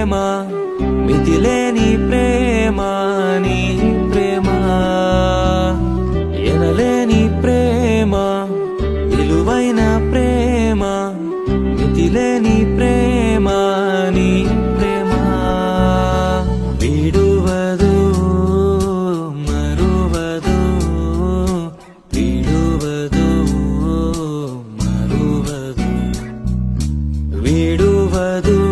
ప్రేమ మితిలేని ప్రేమ నీ ప్రేమ. ఎనలేని ప్రేమ విలువైన ప్రేమ మితిలేని ప్రేమ నీ ప్రేమ. విడువదు మరువదు విడువదు మరువదు. విడువదు.